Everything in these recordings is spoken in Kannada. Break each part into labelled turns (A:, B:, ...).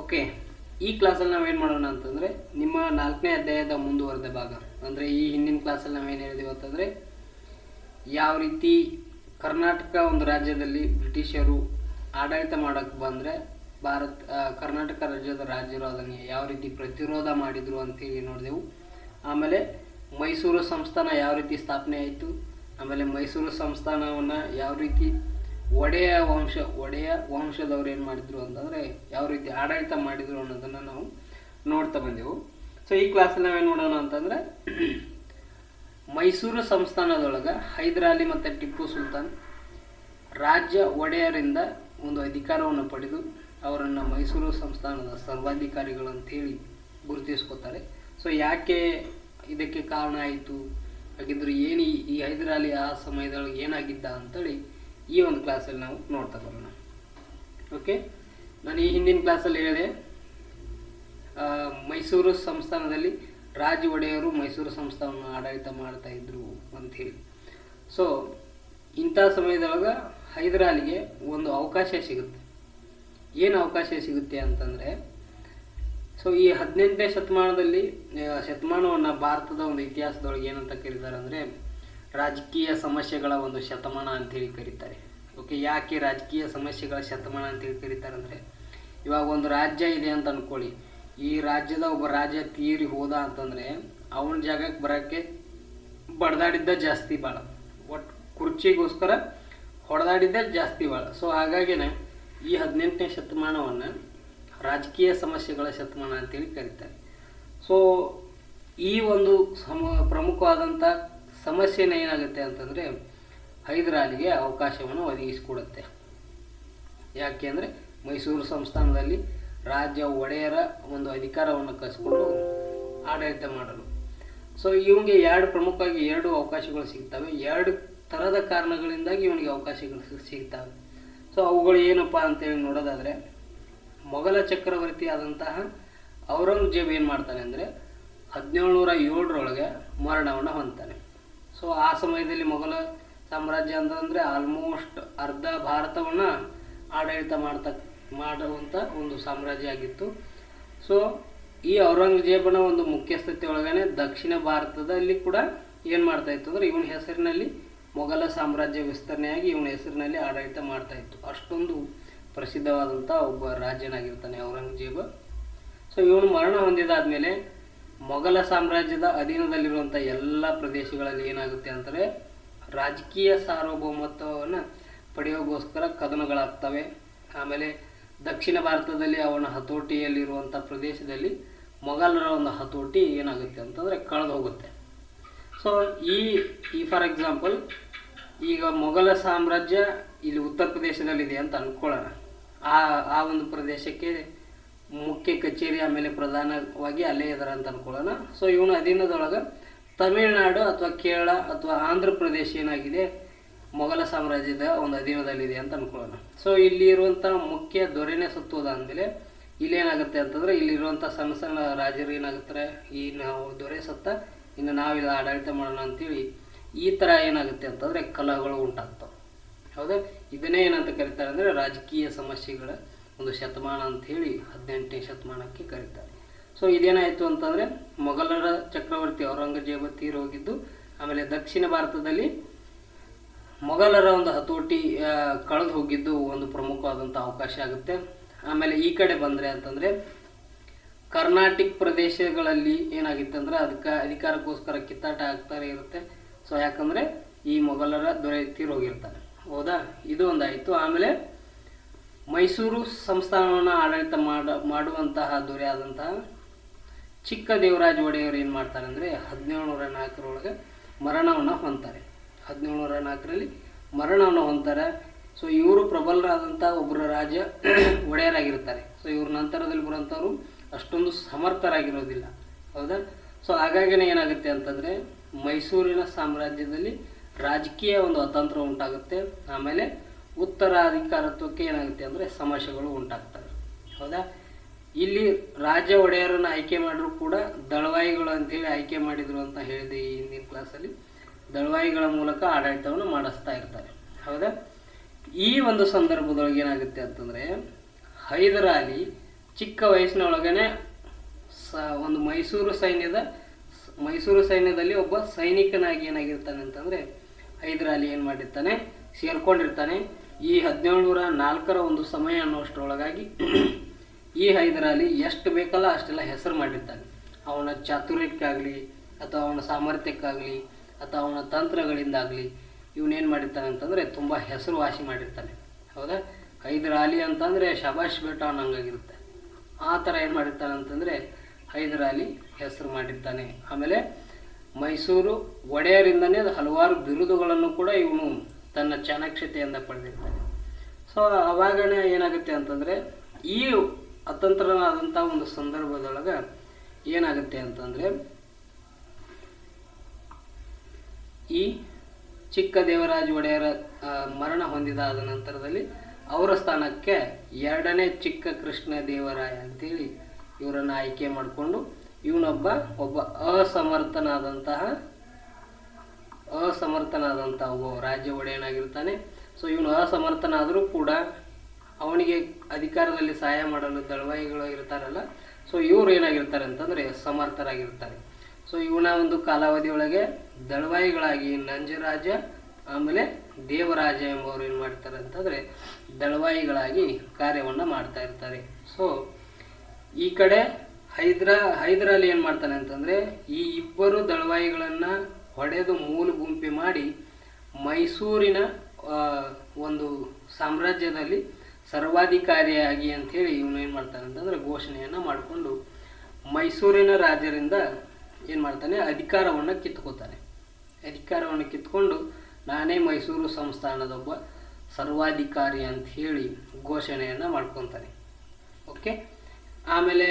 A: ಓಕೆ ಈ ಕ್ಲಾಸಲ್ಲಿ ನಾವೇನು ಮಾಡೋಣ ಅಂತಂದರೆ, ನಿಮ್ಮ ನಾಲ್ಕನೇ ಅಧ್ಯಾಯದ ಮುಂದುವರೆದ ಭಾಗ. ಅಂದರೆ ಈ ಹಿಂದಿನ ಕ್ಲಾಸಲ್ಲಿ ನಾವೇನು ಹೇಳಿದೀವಿ ಅಂತಂದರೆ, ಯಾವ ರೀತಿ ಕರ್ನಾಟಕ ಒಂದು ರಾಜ್ಯದಲ್ಲಿ ಬ್ರಿಟಿಷರು ಆಡಳಿತ ಮಾಡೋಕ್ಕೆ ಬಂದರೆ, ಭಾರತ ಕರ್ನಾಟಕ ರಾಜ್ಯದ ರಾಜ್ಯರು ಅದನ್ನು ಯಾವ ರೀತಿ ಪ್ರತಿರೋಧ ಮಾಡಿದರು ಅಂತೇಳಿ ನೋಡಿದೆವು. ಆಮೇಲೆ ಮೈಸೂರು ಸಂಸ್ಥಾನ ಯಾವ ರೀತಿ ಸ್ಥಾಪನೆ ಆಯಿತು, ಆಮೇಲೆ ಮೈಸೂರು ಸಂಸ್ಥಾನವನ್ನು ಯಾವ ರೀತಿ ಒಡೆಯ ವಂಶ, ಒಡೆಯ ವಂಶದವ್ರು ಏನು ಮಾಡಿದ್ರು ಅಂತಂದರೆ ಯಾವ ರೀತಿ ಆಡಳಿತ ಮಾಡಿದರು ಅನ್ನೋದನ್ನು ನಾವು ನೋಡ್ತಾ ಬಂದೆವು. ಸೊ ಈ ಕ್ಲಾಸಲ್ಲಿ ನಾವೇನು ನೋಡೋಣ ಅಂತಂದರೆ ಮೈಸೂರು ಸಂಸ್ಥಾನದೊಳಗೆ ಹೈದರಾಲಿ ಮತ್ತು ಟಿಪ್ಪು ಸುಲ್ತಾನ್ ರಾಜ್ಯ ಒಡೆಯರಿಂದ ಒಂದು ಅಧಿಕಾರವನ್ನು ಪಡೆದು ಅವರನ್ನು ಮೈಸೂರು ಸಂಸ್ಥಾನದ ಸರ್ವಾಧಿಕಾರಿಗಳು ಅಂತೇಳಿ ಗುರುತಿಸ್ಕೋತಾರೆ. ಸೊ ಯಾಕೆ ಇದಕ್ಕೆ ಕಾರಣ ಆಯಿತು? ಹಾಗಿದ್ರೆ ಏನು ಈ ಹೈದರಾಲಿ ಆ ಸಮಯದೊಳಗೆ ಏನಾಗಿದ್ದ ಅಂತೇಳಿ ಈ ಒಂದು ಕ್ಲಾಸಲ್ಲಿ ನಾವು ನೋಡ್ತಾ ಬರೋಣ. ಓಕೆ ನಾನು ಈ ಹಿಂದಿನ ಕ್ಲಾಸಲ್ಲಿ ಹೇಳಿದೆ ಮೈಸೂರು ಸಂಸ್ಥಾನದಲ್ಲಿ ರಾಜ ಒಡೆಯರು ಮೈಸೂರು ಸಂಸ್ಥಾನವನ್ನು ಆಡಳಿತ ಮಾಡ್ತಾ ಇದ್ರು ಅಂತ ಹೇಳಿ. ಸೊ ಇಂಥ ಸಮಯದೊಳಗೆ ಹೈದರಾಲಿಗೆ ಒಂದು ಅವಕಾಶ ಸಿಗುತ್ತೆ. ಏನು ಅವಕಾಶ ಸಿಗುತ್ತೆ ಅಂತಂದರೆ ಸೊ ಈ ಹದಿನೆಂಟನೇ ಶತಮಾನದಲ್ಲಿ ಶತಮಾನವನ್ನು ಭಾರತದ ಒಂದು ಇತಿಹಾಸದೊಳಗೆ ಏನಂತ ಕರೀತಾರೆ ಅಂದರೆ ರಾಜಕೀಯ ಸಮಸ್ಯೆಗಳ ಒಂದು ಶತಮಾನ ಅಂತೇಳಿ ಕರೀತಾರೆ. ಓಕೆ, ಯಾಕೆ ರಾಜಕೀಯ ಸಮಸ್ಯೆಗಳ ಶತಮಾನ ಅಂತೇಳಿ ಕರೀತಾರೆ ಅಂದರೆ, ಇವಾಗ ಒಂದು ರಾಜ್ಯ ಇದೆ ಅಂತ ಅಂದ್ಕೊಳ್ಳಿ ಈ ರಾಜ್ಯದ ಒಬ್ಬ ರಾಜ್ಯ ತೀರಿ ಹೋದ ಅಂತಂದರೆ, ಅವನ ಜಾಗಕ್ಕೆ ಬರೋಕ್ಕೆ ಬಡ್ದಾಡಿದ್ದ ಜಾಸ್ತಿ ಭಾಳ ಒಟ್ಟು ಕುರ್ಚಿಗೋಸ್ಕರ ಹೊಡೆದಾಡಿದ್ದೇ ಜಾಸ್ತಿ ಭಾಳ ಸೊ ಹಾಗಾಗಿನೇ ಈ ಹದಿನೆಂಟನೇ ಶತಮಾನವನ್ನು ರಾಜಕೀಯ ಸಮಸ್ಯೆಗಳ ಶತಮಾನ ಅಂತೇಳಿ ಕರೀತಾರೆ. ಸೊ ಈ ಒಂದು ಸಮ ಪ್ರಮುಖವಾದಂಥ ಸಮಸ್ಯೆನ ಏನಾಗುತ್ತೆ ಅಂತಂದರೆ ಹೈದರಾಲಿಗೆ ಅವಕಾಶವನ್ನು ಒದಗಿಸಿಕೊಡುತ್ತೆ. ಯಾಕೆ ಅಂದರೆ ಮೈಸೂರು ಸಂಸ್ಥಾನದಲ್ಲಿ ರಾಜ್ಯ ಒಡೆಯರ ಒಂದು ಅಧಿಕಾರವನ್ನು ಕಸ್ಕೊಂಡು ಆಡಳಿತ ಮಾಡಲು. ಸೊ ಇವನಿಗೆ ಎರಡು ಪ್ರಮುಖವಾಗಿ ಎರಡು ಅವಕಾಶಗಳು ಸಿಗ್ತವೆ. ಎರಡು ಥರದ ಕಾರಣಗಳಿಂದಾಗಿ ಇವನಿಗೆ ಅವಕಾಶಗಳು ಸಿಗ್ತವೆ. ಸೊ ಅವುಗಳು ಏನಪ್ಪ ಅಂತೇಳಿ ನೋಡೋದಾದರೆ, ಮೊಘಲ ಚಕ್ರವರ್ತಿ ಆದಂತಹ ಔರಂಗಜೇಬ್ ಏನು ಮಾಡ್ತಾನೆ ಅಂದರೆ ಹದಿನೇಳು ನೂರ ಏಳರೊಳಗೆ ಮರಣವನ್ನು ಹೊಂದ್ತಾನೆ. ಸೊ ಆ ಸಮಯದಲ್ಲಿ ಮೊಘಲ ಸಾಮ್ರಾಜ್ಯ ಅಂತಂದರೆ ಆಲ್ಮೋಸ್ಟ್ ಅರ್ಧ ಭಾರತವನ್ನು ಆಡಳಿತ ಮಾಡ್ತಾ ಮಾಡುವಂಥ ಒಂದು ಸಾಮ್ರಾಜ್ಯ ಆಗಿತ್ತು. ಸೊ ಈ ಔರಂಗಜೇಬನ ಒಂದು ಮುಖ್ಯಸ್ಥತೆ ಒಳಗನೆ ದಕ್ಷಿಣ ಭಾರತದಲ್ಲಿ ಕೂಡ ಏನು ಮಾಡ್ತಾ ಇತ್ತು ಅಂದರೆ ಇವನ ಹೆಸರಿನಲ್ಲಿ ಮೊಘಲ ಸಾಮ್ರಾಜ್ಯ ವಿಸ್ತರಣೆಯಾಗಿ ಇವನ ಹೆಸರಿನಲ್ಲಿ ಆಡಳಿತ ಮಾಡ್ತಾ ಇತ್ತು. ಅಷ್ಟೊಂದು ಪ್ರಸಿದ್ಧವಾದಂಥ ಒಬ್ಬ ರಾಜ್ಯನಾಗಿರ್ತಾನೆ ಔರಂಗಜೇಬ. ಸೊ ಇವನು ಮರಣ ಹೊಂದಿದಾದ್ಮೇಲೆ ಮೊಘಲ ಸಾಮ್ರಾಜ್ಯದ ಅಧೀನದಲ್ಲಿರುವಂಥ ಎಲ್ಲ ಪ್ರದೇಶಗಳಲ್ಲಿ ಏನಾಗುತ್ತೆ ಅಂದರೆ ರಾಜಕೀಯ ಸಾರ್ವಭೌಮತ್ವವನ್ನು ಪಡೆಯೋಗೋಸ್ಕರ ಕದನಗಳಾಗ್ತವೆ. ಆಮೇಲೆ ದಕ್ಷಿಣ ಭಾರತದಲ್ಲಿ ಅವನ ಹತೋಟಿಯಲ್ಲಿರುವಂಥ ಪ್ರದೇಶದಲ್ಲಿ ಮೊಘಲರ ಒಂದು ಹತೋಟಿ ಏನಾಗುತ್ತೆ ಅಂತಂದರೆ ಕಳೆದು ಹೋಗುತ್ತೆ. ಸೊ ಈ ಈ ಫಾರ್ ಎಕ್ಸಾಂಪಲ್ ಈಗ ಮೊಘಲ ಸಾಮ್ರಾಜ್ಯ ಇಲ್ಲಿ ಉತ್ತರ ಪ್ರದೇಶದಲ್ಲಿದೆ ಅಂತ ಅಂದ್ಕೊಳ್ಳೋಣ ಆ ಆ ಒಂದು ಪ್ರದೇಶಕ್ಕೆ ಮುಖ್ಯ ಕಚೇರಿ ಆಮೇಲೆ ಪ್ರಧಾನವಾಗಿ ಅಲ್ಲೇ ಇದಾರೆ ಅಂತ ಅನ್ಕೊಳ್ಳೋಣ. ಸೊ ಇವನು ಅಧೀನದೊಳಗೆ ತಮಿಳುನಾಡು ಅಥವಾ ಕೇರಳ ಅಥವಾ ಆಂಧ್ರ ಪ್ರದೇಶ ಏನಾಗಿದೆ, ಮೊಘಲ ಸಾಮ್ರಾಜ್ಯದ ಒಂದು ಅಧೀನದಲ್ಲಿದೆ ಅಂತ ಅನ್ಕೊಳ್ಳೋಣ. ಸೊ ಇಲ್ಲಿ ಇರುವಂಥ ಮುಖ್ಯ ದೊರೆನೇ ಸತ್ತೋದ ಅಂದಮೇಲೆ ಇಲ್ಲೇನಾಗುತ್ತೆ ಅಂತಂದ್ರೆ ಇಲ್ಲಿರುವಂಥ ಸಣ್ಣ ಸಣ್ಣ ರಾಜರು ಏನಾಗುತ್ತಾರೆ, ಈ ನಾವು ದೊರೆ ಸತ್ತ, ಇನ್ನು ನಾವಿಲ್ಲ ಆಡಳಿತ ಮಾಡೋಣ ಅಂತೇಳಿ ಈ ಥರ ಏನಾಗುತ್ತೆ ಅಂತಂದರೆ ಕಲಹಗಳು ಉಂಟಾಗ್ತವೆ. ಹೌದಾ? ಇದನ್ನೇ ಏನಂತ ಕರೀತಾರೆ ಅಂದರೆ ರಾಜಕೀಯ ಸಮಸ್ಯೆಗಳ ಒಂದು ಶತಮಾನ ಅಂತ ಹೇಳಿ ಹದಿನೆಂಟನೇ ಶತಮಾನಕ್ಕೆ ಕರೀತಾರೆ. ಸೊ ಇದೇನಾಯಿತು ಅಂತಂದರೆ ಮೊಘಲರ ಚಕ್ರವರ್ತಿ ಔರಂಗಜೇಬ ತೀರೋಗಿದ್ದು ಆಮೇಲೆ ದಕ್ಷಿಣ ಭಾರತದಲ್ಲಿ ಮೊಘಲರ ಒಂದು ಹತೋಟಿ ಕಳೆದು ಹೋಗಿದ್ದು ಒಂದು ಪ್ರಮುಖವಾದಂಥ ಅವಕಾಶ ಆಗುತ್ತೆ. ಆಮೇಲೆ ಈ ಕಡೆ ಬಂದರೆ ಅಂತಂದರೆ ಕರ್ನಾಟಕ ಪ್ರದೇಶಗಳಲ್ಲಿ ಏನಾಗಿತ್ತು ಅಂದರೆ ಅದಕ್ಕೆ ಅಧಿಕಾರಕ್ಕೋಸ್ಕರ ಕಿತ್ತಾಟ ಆಗ್ತಾರೆ ಇರುತ್ತೆ. ಸೊ ಯಾಕಂದರೆ ಈ ಮೊಘಲರ ದೊರೆ ತೀರೋಗಿರ್ತಾರೆ ಹೌದಾ? ಇದು ಒಂದಾಯಿತು. ಆಮೇಲೆ ಮೈಸೂರು ಸಂಸ್ಥಾನವನ್ನು ಆಡಳಿತ ಮಾಡ, ಮಾಡುವಂತಹ ದೊರೆ ಆದಂತಹ ಚಿಕ್ಕ ದೇವರಾಜ ಒಡೆಯವರು ಏನು ಮಾಡ್ತಾರೆ ಅಂದರೆ ಹದಿನೇಳುನೂರ ನಾಲ್ಕರೊಳಗೆ ಮರಣವನ್ನು ಹೊಂತಾರೆ ಹದಿನೇಳುನೂರ ನಾಲ್ಕರಲ್ಲಿ ಮರಣವನ್ನು ಹೊಂತಾರೆ ಸೊ ಇವರು ಪ್ರಬಲರಾದಂಥ ಒಬ್ಬರ ರಾಜ ಒಡೆಯರಾಗಿರ್ತಾರೆ. ಸೊ ಇವ್ರ ನಂತರದಲ್ಲಿ ಬರುವಂಥವ್ರು ಅಷ್ಟೊಂದು ಸಮರ್ಥರಾಗಿರೋದಿಲ್ಲ. ಹೌದಾ? ಸೊ ಹಾಗಾಗಿನೇ ಏನಾಗುತ್ತೆ ಅಂತಂದರೆ ಮೈಸೂರಿನ ಸಾಮ್ರಾಜ್ಯದಲ್ಲಿ ರಾಜಕೀಯ ಒಂದು ಅತಂತ್ರ ಉಂಟಾಗುತ್ತೆ. ಆಮೇಲೆ ಉತ್ತರಾಧಿಕಾರತ್ವಕ್ಕೆ ಏನಾಗುತ್ತೆ ಅಂದರೆ ಸಮಸ್ಯೆಗಳು ಉಂಟಾಗ್ತವೆ. ಹೌದಾ? ಇಲ್ಲಿ ರಾಜ್ಯ ಒಡೆಯರನ್ನು ಆಯ್ಕೆ ಮಾಡಿದ್ರು ಕೂಡ ದಳವಾಯಿಗಳು ಅಂತೇಳಿ ಆಯ್ಕೆ ಮಾಡಿದರು ಅಂತ ಹೇಳಿದೆ ಈ ಹಿಂದಿನ ಕ್ಲಾಸಲ್ಲಿ ದಳವಾಯಿಗಳ ಮೂಲಕ ಆಡಳಿತವನ್ನು ಮಾಡಿಸ್ತಾ ಇರ್ತಾರೆ. ಹೌದಾ? ಈ ಒಂದು ಸಂದರ್ಭದೊಳಗೆ ಏನಾಗುತ್ತೆ ಅಂತಂದರೆ ಹೈದರಾಲಿ ಚಿಕ್ಕ ವಯಸ್ಸಿನೊಳಗನೆ ಸ ಒಂದು ಮೈಸೂರು ಸೈನ್ಯದ ಮೈಸೂರು ಸೈನ್ಯದಲ್ಲಿ ಒಬ್ಬ ಸೈನಿಕನಾಗಿ ಏನಾಗಿರ್ತಾನೆ ಅಂತಂದರೆ ಹೈದರಾಲಿ ಏನು ಮಾಡಿರ್ತಾನೆ, ಸೇರ್ಕೊಂಡಿರ್ತಾನೆ. ಈ ಹದಿನೇಳುನೂರ ನಾಲ್ಕರ ಒಂದು ಸಮಯ ಅನ್ನೋಷ್ಟರೊಳಗಾಗಿ ಈ ಹೈದರಾಲಿ ಎಷ್ಟು ಬೇಕಲ್ಲ ಅಷ್ಟೆಲ್ಲ ಹೆಸರು ಮಾಡಿರ್ತಾನೆ. ಅವನ ಚಾತುರ್ಯಕ್ಕಾಗಲಿ, ಅಥವಾ ಅವನ ಸಾಮರ್ಥ್ಯಕ್ಕಾಗಲಿ, ಅಥವಾ ಅವನ ತಂತ್ರಗಳಿಂದಾಗಲಿ ಇವನೇನು ಮಾಡಿರ್ತಾನೆ ಅಂತಂದರೆ ತುಂಬ ಹೆಸರುವಾಸಿ ಮಾಡಿರ್ತಾನೆ. ಹೌದಾ? ಹೈದರಾಲಿ ಅಂತಂದರೆ ಶಬಾಷ್ ಬೇಟ ಅನ್ನಂಗಾಗಿರುತ್ತೆ ಆ ಥರ ಏನು ಮಾಡಿರ್ತಾನೆ ಅಂತಂದರೆ ಹೈದರಾಲಿ ಹೆಸರು ಮಾಡಿರ್ತಾನೆ. ಆಮೇಲೆ ಮೈಸೂರು ಒಡೆಯರಿಂದನೇ ಹಲವಾರು ಬಿರುದುಗಳನ್ನು ಕೂಡ ಇವನು ತನ್ನ ಚಾಣಕ್ಷತೆಯಿಂದ ಪಡೆದಿರ್ತಾನೆ. ಸೊ ಅವಾಗ ಏನಾಗುತ್ತೆ ಅಂತಂದರೆ, ಈ ಅತಂತ್ರನಾದಂಥ ಒಂದು ಸಂದರ್ಭದೊಳಗೆ ಏನಾಗುತ್ತೆ ಅಂತಂದರೆ, ಈ ಚಿಕ್ಕ ದೇವರಾಜ ಒಡೆಯರ ಮರಣ ಹೊಂದಿದಾದ ನಂತರದಲ್ಲಿ ಅವರ ಸ್ಥಾನಕ್ಕೆ ಎರಡನೇ ಚಿಕ್ಕ ಕೃಷ್ಣ ದೇವರಾಯ ಅಂತೇಳಿ ಇವರನ್ನು ಆಯ್ಕೆ ಮಾಡಿಕೊಂಡು ಇವನೊಬ್ಬ, ಒಬ್ಬ ಅಸಮರ್ಥನಾದಂತಹ ಅಸಮರ್ಥನಾದಂಥ ರಾಜ್ಯ ಒಡೆಯನಾಗಿರ್ತಾನೆ. ಸೊ ಇವನು ಅಸಮರ್ಥನಾದರೂ ಕೂಡ ಅವನಿಗೆ ಅಧಿಕಾರದಲ್ಲಿ ಸಹಾಯ ಮಾಡಲು ದಳವಾಯಿಗಳು ಇರ್ತಾರಲ್ಲ ಸೊ ಇವರು ಏನಾಗಿರ್ತಾರೆ ಅಂತಂದರೆ ಸಮರ್ಥರಾಗಿರ್ತಾರೆ. ಸೊ ಇವನ ಒಂದು ಕಾಲಾವಧಿಯೊಳಗೆ ದಳವಾಯಿಗಳಾಗಿ ನಂಜರಾಜ, ಆಮೇಲೆ ದೇವರಾಜ ಎಂಬವರು ಏನು ಮಾಡ್ತಾರೆ ಅಂತಂದರೆ ದಳವಾಯಿಗಳಾಗಿ ಕಾರ್ಯವನ್ನು ಮಾಡ್ತಾ ಇರ್ತಾರೆ. ಸೊ ಈ ಕಡೆ ಹೈದ್ರಾ, ಹೈದರಾಲಿ ಏನು ಮಾಡ್ತಾನೆ ಅಂತಂದರೆ ಈ ಇಬ್ಬರು ದಳವಾಯಿಗಳನ್ನು ಹೊಡೆದು ಮೂಲು ಗುಂಪಿ ಮಾಡಿ ಮೈಸೂರಿನ ಒಂದು ಸಾಮ್ರಾಜ್ಯದಲ್ಲಿ ಸರ್ವಾಧಿಕಾರಿಯಾಗಿ ಅಂಥೇಳಿ ಇವನು ಏನು ಮಾಡ್ತಾನೆ ಅಂತಂದರೆ ಘೋಷಣೆಯನ್ನು ಮಾಡಿಕೊಂಡು ಮೈಸೂರಿನ ರಾಜರಿಂದ ಏನು ಮಾಡ್ತಾನೆ, ಅಧಿಕಾರವನ್ನು ಕಿತ್ಕೋತಾನೆ. ಅಧಿಕಾರವನ್ನು ಕಿತ್ಕೊಂಡು ನಾನೇ ಮೈಸೂರು ಸಂಸ್ಥಾನದೊಬ್ಬ ಸರ್ವಾಧಿಕಾರಿ ಅಂತ ಹೇಳಿ ಘೋಷಣೆಯನ್ನು ಮಾಡ್ಕೊತಾನೆ. ಓಕೆ? ಆಮೇಲೆ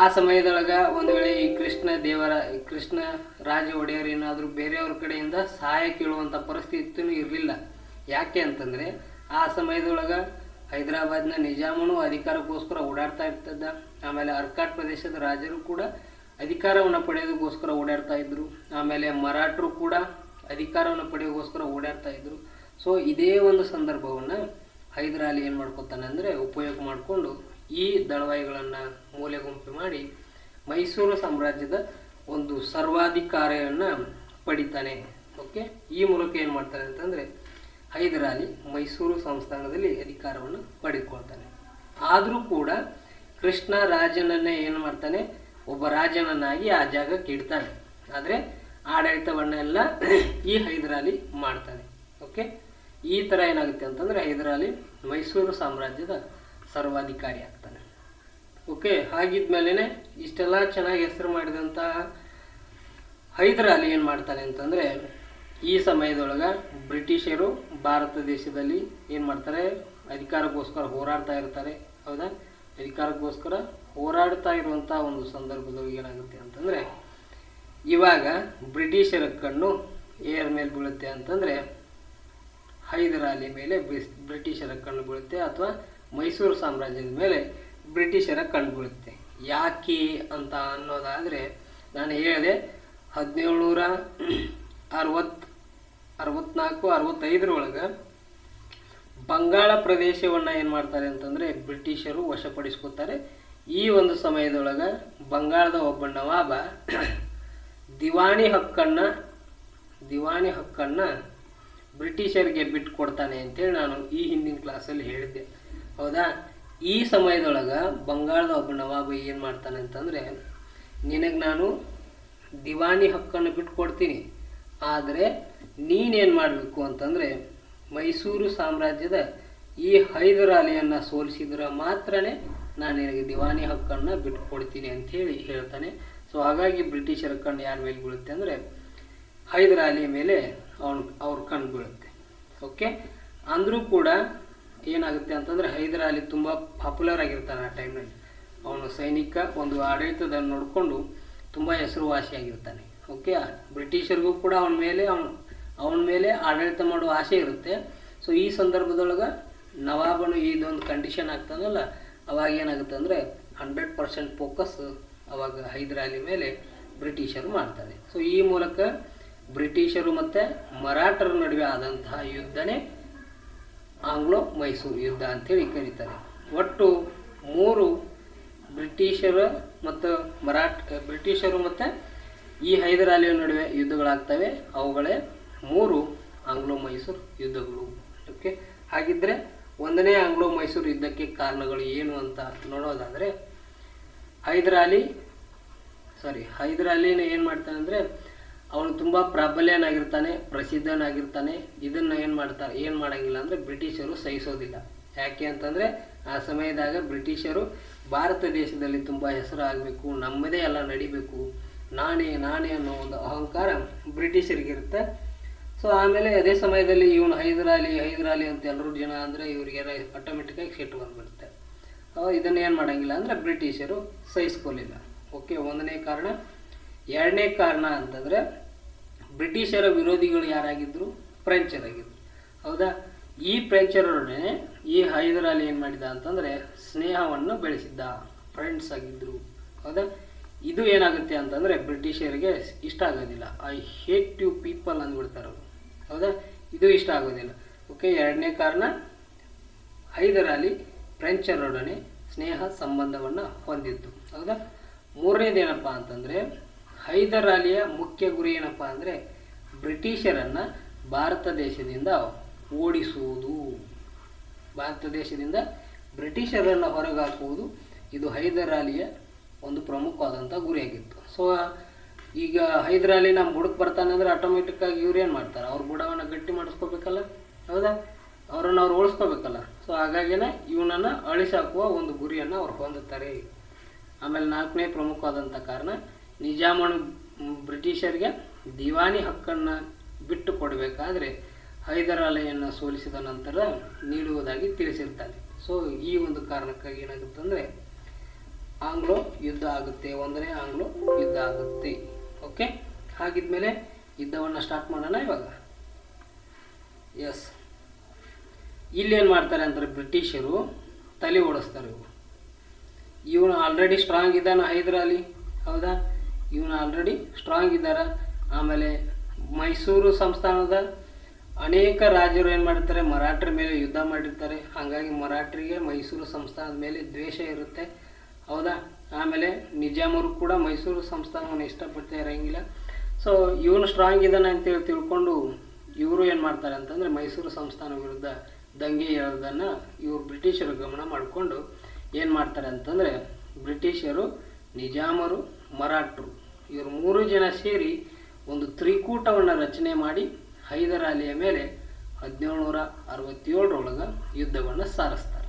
A: ಆ ಸಮಯದೊಳಗೆ ಒಂದು ವೇಳೆ ಈ ಕೃಷ್ಣ ದೇವರ ಕೃಷ್ಣ ರಾಜ ಒಡೆಯರ್ ಏನಾದರೂ ಬೇರೆಯವ್ರ ಕಡೆಯಿಂದ ಸಹಾಯ ಕೇಳುವಂಥ ಪರಿಸ್ಥಿತಿನೂ ಇರಲಿಲ್ಲ. ಯಾಕೆ ಅಂತಂದರೆ, ಆ ಸಮಯದೊಳಗೆ ಹೈದರಾಬಾದ್ನ ನಿಜಾಮನು ಅಧಿಕಾರಕ್ಕೋಸ್ಕರ ಓಡಾಡ್ತಾ ಇರ್ತದ ಆಮೇಲೆ ಅರ್ಕಾಟ್ ಪ್ರದೇಶದ ರಾಜರು ಕೂಡ ಅಧಿಕಾರವನ್ನು ಪಡೆಯೋದಕ್ಕೋಸ್ಕರ ಓಡಾಡ್ತಾ ಇದ್ದರು ಆಮೇಲೆ ಮರಾಠರು ಕೂಡ ಅಧಿಕಾರವನ್ನು ಪಡೆಯೋಕ್ಕೋಸ್ಕರ ಓಡಾಡ್ತಾ ಇದ್ದರು ಸೊ ಇದೇ ಒಂದು ಸಂದರ್ಭವನ್ನು ಹೈದರಾಲಿ ಏನು ಮಾಡ್ಕೊತಾನೆ ಅಂದರೆ ಉಪಯೋಗ ಮಾಡಿಕೊಂಡು ಈ ದಳವಾಯಿಗಳನ್ನು ಮೂಲೆ ಗುಂಪು ಮಾಡಿ ಮೈಸೂರು ಸಾಮ್ರಾಜ್ಯದ ಒಂದು ಸರ್ವಾಧಿಕಾರಿಯನ್ನು ಪಡಿತಾನೆ. ಓಕೆ? ಈ ಮೂಲಕ ಏನು ಮಾಡ್ತಾನೆ ಅಂತಂದರೆ ಹೈದರಾಲಿ ಮೈಸೂರು ಸಂಸ್ಥಾನದಲ್ಲಿ ಅಧಿಕಾರವನ್ನು ಪಡೆದುಕೊಳ್ತಾನೆ. ಆದರೂ ಕೂಡ ಕೃಷ್ಣ ರಾಜನನ್ನೇ ಏನು ಮಾಡ್ತಾನೆ? ಒಬ್ಬ ರಾಜನನ್ನಾಗಿ ಆ ಜಾಗಕ್ಕೆ ಇಡ್ತಾನೆ. ಆದರೆ ಆಡಳಿತವನ್ನೆಲ್ಲ ಈ ಹೈದರಾಲಿ ಮಾಡ್ತಾನೆ. ಓಕೆ? ಈ ಥರ ಏನಾಗುತ್ತೆ ಅಂತಂದರೆ ಹೈದರಾಲಿ ಮೈಸೂರು ಸಾಮ್ರಾಜ್ಯದ ಸರ್ವಾಧಿಕಾರಿ ಆಗ್ತಾನೆ. ಓಕೆ ಹಾಗಿದ್ಮೇಲೆ ಇಷ್ಟೆಲ್ಲ ಚೆನ್ನಾಗಿ ಹೆಸರು ಮಾಡಿದಂತಹ ಹೈದರಾಲಿ ಏನು ಮಾಡ್ತಾನೆ ಅಂತಂದರೆ, ಈ ಸಮಯದೊಳಗೆ ಬ್ರಿಟಿಷರು ಭಾರತ ದೇಶದಲ್ಲಿ ಏನು ಮಾಡ್ತಾರೆ, ಅಧಿಕಾರಕ್ಕೋಸ್ಕರ ಹೋರಾಡ್ತಾ ಇರ್ತಾರೆ. ಹೌದಾ? ಅಧಿಕಾರಕ್ಕೋಸ್ಕರ ಹೋರಾಡ್ತಾ ಇರುವಂಥ ಒಂದು ಸಂದರ್ಭದೊಳಗೆ ಏನಾಗುತ್ತೆ ಅಂತಂದರೆ, ಇವಾಗ ಬ್ರಿಟಿಷರ ಕಣ್ಣು ಏರ್ ಮೇಲೆ ಬೀಳುತ್ತೆ ಅಂತಂದರೆ, ಹೈದರಾಲಿ ಮೇಲೆ ಬ್ರಿಟಿಷರ ಕಣ್ಣು ಬೀಳುತ್ತೆ ಅಥವಾ ಮೈಸೂರು ಸಾಮ್ರಾಜ್ಯದ ಮೇಲೆ ಬ್ರಿಟಿಷರ ಕಣ್ಣು ಬೀಳುತ್ತೆ ಯಾಕೆ ಅಂತ ಅನ್ನೋದಾದರೆ ನಾನು ಹೇಳಿದೆ, ಹದಿನೇಳುನೂರ ಅರವತ್ತು ಅರವತ್ನಾಲ್ಕು, ಅರವತ್ತೈದರೊಳಗೆ ಬಂಗಾಳ ಪ್ರದೇಶವನ್ನು ಏನು ಮಾಡ್ತಾರೆ ಅಂತಂದರೆ ಬ್ರಿಟಿಷರು ವಶಪಡಿಸ್ಕೊತಾರೆ. ಈ ಒಂದು ಸಮಯದೊಳಗೆ ಬಂಗಾಳದ ಒಬ್ಬ ನವಾಬ ದಿವಾಣಿ ಹಕ್ಕನ್ನು ದಿವಾಣಿ ಹಕ್ಕನ್ನು ಬ್ರಿಟಿಷರಿಗೆ ಬಿಟ್ಟು ಕೊಡ್ತಾನೆ ಅಂತೇಳಿ ನಾನು ಈ ಹಿಂದಿನ ಕ್ಲಾಸಲ್ಲಿ ಹೇಳಿದ್ದೆ ಹೌದಾ? ಈ ಸಮಯದೊಳಗೆ ಬಂಗಾಳದ ಒಬ್ಬ ನವಾಬ ಏನು ಮಾಡ್ತಾನೆ ಅಂತಂದರೆ, ನಿನಗೆ ನಾನು ದಿವಾನಿ ಹಕ್ಕನ್ನು ಬಿಟ್ಟು ಕೊಡ್ತೀನಿ ಆದರೆ ನೀನೇನು ಮಾಡಬೇಕು ಅಂತಂದರೆ, ಮೈಸೂರು ಸಾಮ್ರಾಜ್ಯದ ಈ ಹೈದರಾಲಿಯನ್ನು ಸೋಲಿಸಿದ್ರೆ ಮಾತ್ರನೇ ನಾನು ನಿನಗೆ ದಿವಾನಿ ಹಕ್ಕನ್ನು ಬಿಟ್ಟು ಕೊಡ್ತೀನಿ ಅಂಥೇಳಿ ಹೇಳ್ತಾನೆ. ಸೊ ಹಾಗಾಗಿ ಬ್ರಿಟಿಷರ ಕಣ್ಣು ಯಾರ ಮೇಲೆ ಬೀಳುತ್ತೆ ಅಂದರೆ ಹೈದರಾಲಿಯ ಮೇಲೆ ಅವನು, ಅವ್ರ ಕಣ್ಣು ಬೀಳುತ್ತೆ. ಓಕೆ ಅಂದರೂ ಕೂಡ ಏನಾಗುತ್ತೆ ಅಂತಂದರೆ ಹೈದರಾಲಿ ತುಂಬ ಪಾಪ್ಯುಲರ್ ಆಗಿರ್ತಾನೆ ಆ ಟೈಮ್ನಲ್ಲಿ ಅವನು ಸೈನಿಕ, ಒಂದು ಆಡಳಿತದ ನೋಡಿಕೊಂಡು ತುಂಬ ಹೆಸರುವಾಸಿಯಾಗಿರ್ತಾನೆ. ಓಕೆ ಬ್ರಿಟಿಷರಿಗೂ ಕೂಡ ಅವನ ಮೇಲೆ, ಅವನು, ಅವನ ಮೇಲೆ ಆಡಳಿತ ಮಾಡುವ ಆಸೆ ಇರುತ್ತೆ. ಸೊ ಈ ಸಂದರ್ಭದೊಳಗೆ ನವಾಬನು ಇದೊಂದು ಕಂಡೀಷನ್ ಆಗ್ತಾನಲ್ಲ, ಅವಾಗ ಏನಾಗುತ್ತೆ ಅಂದರೆ ಹಂಡ್ರೆಡ್ ಪರ್ಸೆಂಟ್ ಫೋಕಸ್ ಅವಾಗ ಹೈದರಾಲಿ ಮೇಲೆ ಬ್ರಿಟಿಷರು ಮಾಡ್ತಾರೆ. ಸೊ ಈ ಮೂಲಕ ಬ್ರಿಟಿಷರು ಮತ್ತು ಮರಾಠರ ನಡುವೆ ಆದಂತಹ ಯುದ್ಧನೇ ಆಂಗ್ಲೋ ಮೈಸೂರು ಯುದ್ಧ ಅಂತೇಳಿ ಕರೀತಾರೆ. ಒಟ್ಟು ಮೂರು ಬ್ರಿಟಿಷರು ಮತ್ತು ಮರಾಠ ಬ್ರಿಟಿಷರು ಮತ್ತು ಈ ಹೈದರಾಲಿಯ ನಡುವೆ ಯುದ್ಧಗಳಾಗ್ತವೆ. ಅವುಗಳೇ ಮೂರು ಆಂಗ್ಲೋ ಮೈಸೂರು ಯುದ್ಧಗಳು. ಓಕೆ? ಹಾಗಿದ್ದರೆ ಒಂದನೇ ಆಂಗ್ಲೋ ಮೈಸೂರು ಯುದ್ಧಕ್ಕೆ ಕಾರಣಗಳು ಏನು ಅಂತ ನೋಡೋದಾದರೆ ಹೈದರಾಲಿ ಸಾರಿ ಹೈದರಾಲಿನ ಏನು ಮಾಡ್ತಾನೆ ಅಂದರೆ ಅವನು ತುಂಬ ಪ್ರಾಬಲ್ಯನಾಗಿರ್ತಾನೆ, ಪ್ರಸಿದ್ಧನಾಗಿರ್ತಾನೆ. ಇದನ್ನು ಏನು ಮಾಡ್ತಾರೆ, ಏನು ಮಾಡೋಂಗಿಲ್ಲ ಅಂದರೆ ಬ್ರಿಟಿಷರು ಸಹಿಸೋದಿಲ್ಲ. ಯಾಕೆ ಅಂತಂದರೆ, ಆ ಸಮಯದಾಗ ಬ್ರಿಟಿಷರು ಭಾರತ ದೇಶದಲ್ಲಿ ತುಂಬ ಹೆಸರು ಆಗಬೇಕು, ನಮ್ಮದೇ ಎಲ್ಲ ನಡಿಬೇಕು, ನಾನೇ ನಾನೇ ಅನ್ನೋ ಒಂದು ಅಹಂಕಾರ ಬ್ರಿಟಿಷರಿಗಿರುತ್ತೆ. ಸೊ ಆಮೇಲೆ ಅದೇ ಸಮಯದಲ್ಲಿ ಇವನು ಹೈದರಾಲಿ ಹೈದರಾಲಿ ಅಂತ ಎಲ್ಲರೂ ಜನ ಅಂದರೆ ಇವರಿಗೆ ಆಟೋಮೆಟಿಕ್ಕಾಗಿ ಸಿಟ್ಟು ಬಂದುಬಿಡುತ್ತೆ. ಇದನ್ನು ಏನು ಮಾಡೋಂಗಿಲ್ಲ ಅಂದರೆ ಬ್ರಿಟಿಷರು ಸಹಿಸ್ಕೊಳ್ಳಿಲ್ಲ ಓಕೆ ಒಂದನೇ ಕಾರಣ. ಎರಡನೇ ಕಾರಣ ಅಂತಂದರೆ ಬ್ರಿಟಿಷರ ವಿರೋಧಿಗಳು ಯಾರಾಗಿದ್ದರು ಫ್ರೆಂಚರಾಗಿದ್ದರು ಹೌದಾ? ಈ ಫ್ರೆಂಚರೊಡನೆ ಈ ಹೈದರಾಲಿ ಏನು ಮಾಡಿದ ಅಂತಂದರೆ ಸ್ನೇಹವನ್ನು ಬೆಳೆಸಿದ್ದ ಫ್ರೆಂಡ್ಸ್ ಆಗಿದ್ದರು ಹೌದಾ? ಇದು ಏನಾಗುತ್ತೆ ಅಂತಂದರೆ ಬ್ರಿಟಿಷರಿಗೆ ಇಷ್ಟ ಆಗೋದಿಲ್ಲ. ಐ ಹೇಟ್ ಯು ಪೀಪಲ್ ಅಂದ್ಬಿಡ್ತಾರೆ ಅವರು. ಹೌದಾ? ಇದು ಇಷ್ಟ ಆಗೋದಿಲ್ಲ. ಓಕೆ, ಎರಡನೇ ಕಾರಣ, ಹೈದರಾಲಿ ಫ್ರೆಂಚರೊಡನೆ ಸ್ನೇಹ ಸಂಬಂಧವನ್ನು ಹೊಂದಿತ್ತು ಹೌದಾ? ಮೂರನೇದೇನಪ್ಪ ಅಂತಂದರೆ ಹೈದರಾಲಿಯ ಮುಖ್ಯ ಗುರಿ ಏನಪ್ಪ ಅಂದರೆ ಬ್ರಿಟಿಷರನ್ನು ಭಾರತ ದೇಶದಿಂದ ಓಡಿಸುವುದು. ಭಾರತ ದೇಶದಿಂದ ಬ್ರಿಟಿಷರನ್ನು ಹೊರಗಾಕುವುದು ಇದು ಹೈದರಾಲಿಯ ಒಂದು ಪ್ರಮುಖವಾದಂಥ ಗುರಿಯಾಗಿತ್ತು. ಸೊ ಈಗ ಹೈದರಾಲಿ ನಮ್ಮ ಬುಡಕ್ಕೆ ಬರ್ತಾನೆ ಅಂದರೆ ಆಟೋಮೆಟಿಕ್ಕಾಗಿ ಇವ್ರು ಏನು ಮಾಡ್ತಾರೆ? ಅವ್ರ ಬುಡವನ್ನು ಗಟ್ಟಿ ಮಾಡಿಸ್ಕೋಬೇಕಲ್ಲ? ಹೌದಾ? ಅವರನ್ನು ಅವ್ರು ಉಳಿಸ್ಕೋಬೇಕಲ್ಲ? ಸೊ ಹಾಗಾಗಿನೇ ಇವನನ್ನು ಅಳಿಸಾಕುವ ಒಂದು ಗುರಿಯನ್ನು ಅವ್ರು ಹೊಂದುತ್ತಾರೆ. ಆಮೇಲೆ ನಾಲ್ಕನೇ ಪ್ರಮುಖವಾದಂಥ ಕಾರಣ ನಿಜಾಮನು ಬ್ರಿಟಿಷರಿಗೆ ದಿವಾನಿ ಹಕ್ಕನ್ನು ಬಿಟ್ಟು ಕೊಡಬೇಕಾದ್ರೆ ಹೈದರಾಲಿಯನ್ನು ಸೋಲಿಸಿದ ನಂತರ ನೀಡುವುದಾಗಿ ತಿಳಿಸಿರ್ತಾನೆ ಸೊ ಈ ಒಂದು ಕಾರಣಕ್ಕಾಗಿ ಏನಾಗುತ್ತೆ ಅಂದರೆ ಆಂಗ್ಲೋ ಯುದ್ಧ ಆಗುತ್ತೆ, ಒಂದನೇ ಆಂಗ್ಲೋ ಯುದ್ಧ ಆಗುತ್ತೆ. ಓಕೆ ಹಾಗಿದ್ಮೇಲೆ ಯುದ್ಧವನ್ನು ಸ್ಟಾರ್ಟ್ ಮಾಡೋಣ ಇವಾಗ. ಎಸ್ ಇಲ್ಲೇನು ಮಾಡ್ತಾರೆ ಅಂದರೆ ಬ್ರಿಟಿಷರು ತಲೆ ಓಡಿಸ್ತಾರೆ ಇವರು. ಇವನು ಆಲ್ರೆಡಿ ಸ್ಟ್ರಾಂಗ್ ಇದ್ದಾನೆ ಹೈದರಾಲಿ ಹೌದಾ? ಇವನು ಆಲ್ರೆಡಿ ಸ್ಟ್ರಾಂಗ್ ಇದ್ದಾರೆ. ಆಮೇಲೆ ಮೈಸೂರು ಸಂಸ್ಥಾನದ ಅನೇಕ ರಾಜರು ಏನು ಮಾಡ್ತಾರೆ ಮರಾಠರ ಮೇಲೆ ಯುದ್ಧ ಮಾಡಿರ್ತಾರೆ. ಹಾಗಾಗಿ ಮರಾಠರಿಗೆ ಮೈಸೂರು ಸಂಸ್ಥಾನದ ಮೇಲೆ ದ್ವೇಷ ಇರುತ್ತೆ. ಹೌದಾ? ಆಮೇಲೆ ನಿಜಾಮರು ಕೂಡ ಮೈಸೂರು ಸಂಸ್ಥಾನವನ್ನು ಇಷ್ಟಪಡ್ತಾ ಇರೋಂಗಿಲ್ಲ. ಸೊ ಇವನು ಸ್ಟ್ರಾಂಗ್ ಇದ್ದಾನೆ ಅಂತೇಳಿ ತಿಳ್ಕೊಂಡು ಇವರು ಏನು ಮಾಡ್ತಾರೆ ಅಂತಂದರೆ ಮೈಸೂರು ಸಂಸ್ಥಾನ ವಿರುದ್ಧ ದಂಗೆ ಹೇಳೋದನ್ನು ಇವರು ಬ್ರಿಟಿಷರು ಗಮನ ಮಾಡಿಕೊಂಡು ಏನು ಮಾಡ್ತಾರೆ ಅಂತಂದರೆ ಬ್ರಿಟಿಷರು, ನಿಜಾಮರು, ಮರಾಠರು ಇವರು ಮೂರು ಜನ ಸೇರಿ ಒಂದು ತ್ರಿಕೂಟವನ್ನು ರಚನೆ ಮಾಡಿ ಹೈದರಾಲಿಯ ಮೇಲೆ ಹದಿನೇಳುನೂರ ಅರವತ್ತೇಳರೊಳಗೆ ಯುದ್ಧವನ್ನು ಸಾರಿಸ್ತಾರೆ.